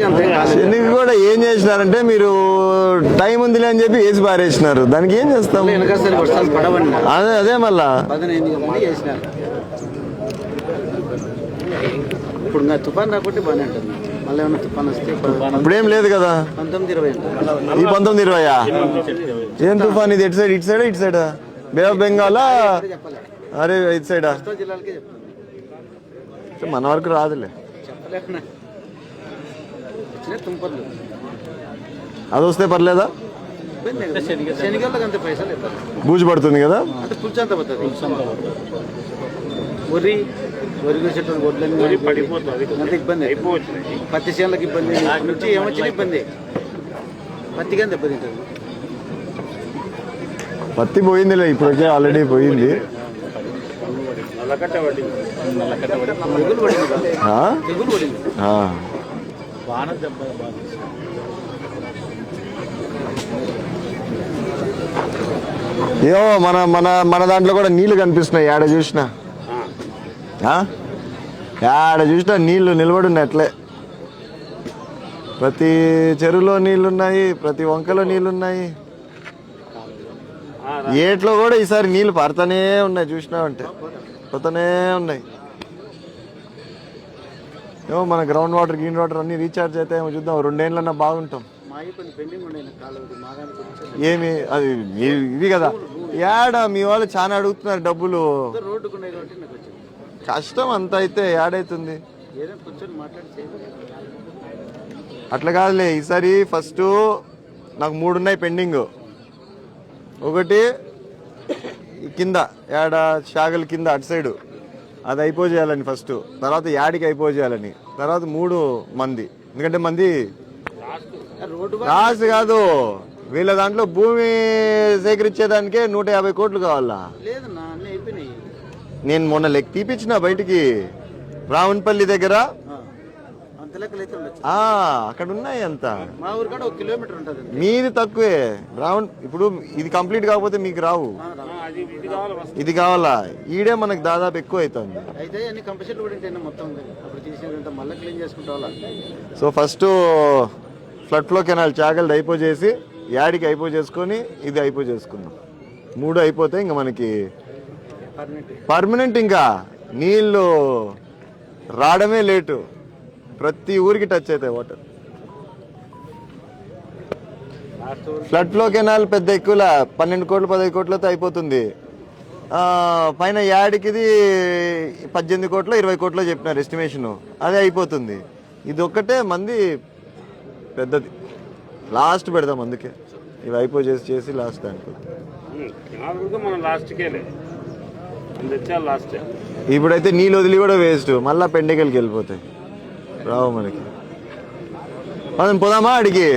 శనికి కూడా ఏం చేసినారంటే మీరు టైం ఉందిలే అని చెప్పి వేసి పారేసినారు. దానికి ఏం చేస్తాం? అదే అదే మళ్ళా. ఇప్పుడు తుఫాన్ రాకుంటే బాగానే ఉంటుంది. మళ్ళీ ఏమైనా తుఫాన్ వస్తే ఇప్పుడేం లేదు కదా? పంతొమ్మిది ఇరవై ఈ పంతొమ్మిది ఇరవయా? ఏం తుఫాన్ ఇది? ఎటు సైడ్ ఇటు సైడ్ ఇటు సైడ్? Bay of బెంగాలా? అరే ఇటు సైడా? మన వరకు రాదులే. అది వస్తే పర్లేదా? బూజు పడుతుంది కదా? అంటే పులుచంత పోతుంది వరి వరి వేసేటువంటి వడ్లన్నీ పడిపోతుంది. అంత ఇబ్బంది పత్తి చేనులకు ఇబ్బంది నుంచి ఏమొచ్చిన ఇబ్బంది. పత్తికి అంత ఇబ్బంది ఉంటుంది. పత్తి పోయిందిలే ఇప్పటికే ఆల్రెడీ పోయింది. తెగులు పడింది. పడింది ఆ. ఏమో మన మన మన దాంట్లో కూడా నీళ్ళు కనిపిస్తున్నాయి. ఏడ చూసినా? ఏడ చూసినా నీళ్ళు నిలబడి ఉన్నాయి అట్లే ప్రతి చెరువులో నీళ్ళున్నాయి ప్రతి వంకలో నీళ్ళున్నాయి. ఏట్లో కూడా ఈసారి నీళ్ళు పారుతానే ఉన్నాయి చూసినావంటే. పోతానే ఉన్నాయి. ఏమో మన గ్రౌండ్ వాటర్ గ్రీన్ వాటర్ అన్ని రీఛార్జ్ అయితే ఏమో చూద్దాం. రెండేళ్ళన్నా బాగుంటాం. ఏమి? అది ఇ- ఇవి కదా. యాడ మీ వాళ్ళు చాలా అడుగుతున్నారు డబ్బులు. కష్టం అంత అయితే యాడైతుంది? అట్లా కాదులే ఈసారి ఫస్ట్ నాకు మూడు ఉన్నాయి పెండింగ్. ఒకటి కింద యాడ షాగల్ కింద అటు సైడు. అది అయిపోజేయాలని ఫస్ట్. తర్వాత యాడికి అయిపోజేయాలని. తర్వాత మూడు మంది. ఎందుకంటే మంది రాసి కాదు. వీళ్ళ దాంట్లో భూమి సేకరించేదానికే నూట యాభై కోట్లు కావాలా? నేను మొన్న లెక్క తీపిచ్చిన బయటికి. రావణపల్లి దగ్గర. అక్కడ ఉన్నాయి అంత. మీది తక్కువే. రావణ్ ఇప్పుడు ఇది కంప్లీట్ కాకపోతే మీకు రావు. ఇది కావాలా ఈడే మనకు దాదాపు ఎక్కువ అవుతుంది అయితే అన్ని కంపల్సరీ కూడా ఉంటాయి మొత్తం ఉంది. అప్పుడు తీసినంత మళ్ళీ క్లీన్ చేసుకుంటా వాళ్ళ so first flood flow canal చాగల్ది అయిపో చేసి యాడికి అయిపో చేసుకొని ఇది అయిపో చేసుకుందాం. మూడు అయిపోతే ఇంకా మనకి పర్మనెంట్ పర్మనెంట్ ఇంకా. నీళ్ళు రావడమే లేటు. ప్రతి ఊరికి టచ్ అవుతాయి వాటర్. ఫ్లడ్ ఫ్లో కెనాల్ పెద్ద ఎక్కువలా పన్నెండు కోట్లు పదహైదు కోట్లతో అయిపోతుంది. పైన యాడికిది పద్దెనిమిది కోట్లు ఇరవై కోట్లు చెప్పినారు ఎస్టిమేషన్ అదే అయిపోతుంది. ఇది ఒక్కటే మంది పెద్దది. లాస్ట్ పెడదాం అందుకే. ఇవి అయిపో చేసి చేసి లాస్ట్ దానికి ఇప్పుడైతే నీళ్ళు వదిలి కూడా వేస్ట్ మళ్ళా పెండెకల్కి వెళ్ళిపోతాయి. రావు మనకి. మనం పోదామా అడిగి?